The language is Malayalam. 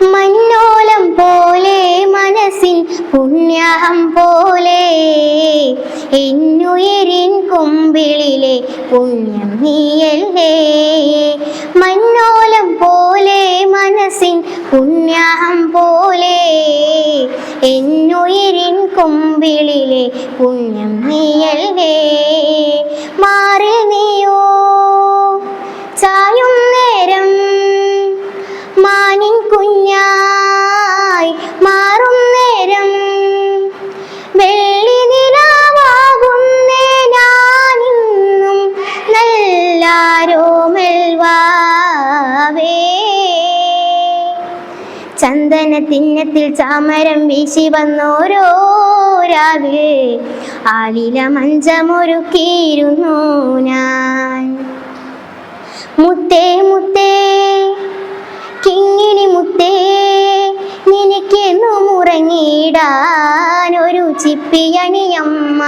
മഞ്ഞോലം പോലെ മനസ്സിൻ പുണ്യാഹം പോലെ എന്നുയരിൻ കൊമ്പിളിലെ പുണ്യം നീയല്ലേ? മഞ്ഞോലം പോലെ മനസ്സിൻ പുണ്യാഹം പോലെ എന്നുയരിൻ കൊമ്പിളിലെ പുണ്യം നീയല്ലേ? നല്ലാരോമൽവാവേ ചന്ദന തിന്നത്തിൽ ചാമരം വീശി വന്നോരോ രാവിൽ. ആലില മഞ്ചമൊരുക്കിയിരുന്നു ഞാൻ. മുത്തേ മുത്തേ കിങ്ങിണി മുത്തേ നിനക്കെന്നും ഉറങ്ങിയിടാൻ ഒരു ചിപ്പിയണിയമ്മ.